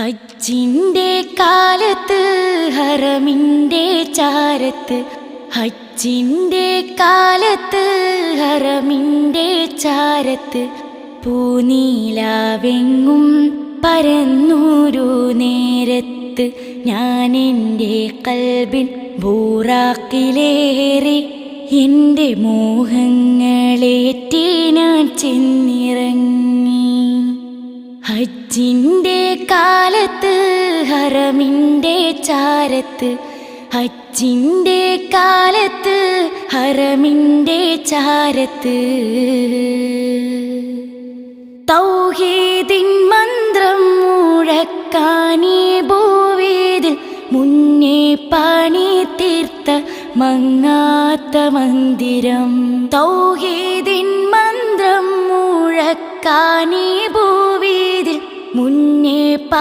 ഹജ്ജിന്റെ കാലത്ത് ഹറമിന്റെ ചാരത്ത്. ഹജ്ജിന്റെ കാലത്ത് ഹറമിന്റെ ചാരത്ത്. പൂനീലാവെങ്ങും പരന്നൂരു നേരത്ത്. ഞാൻ എന്റെ കൽബിൻ ബൂറാക്കിലേറി എന്റെ മോഹങ്ങളേറ്റി ഞാൻ ചെന്നിറങ്ങി. ഹജ്ജിന്റെ കാലത്ത് ഹറമിന്റെ ചാരത്ത്. ഹജ്ജിന്റെ കാലത്ത് ഹറമിന്റെ ചാരത്ത്. തൗഹീദിൻ മന്ത്രം മുഴക്കാനീ ഭൂവേദിൽ മുന്നേ പണി തീർത്ത മങ്ങാത്ത മന്ദിരം. തൗഹീദിൻ മന്ത്രം മുഴക്കാനീ മുന്നേ പ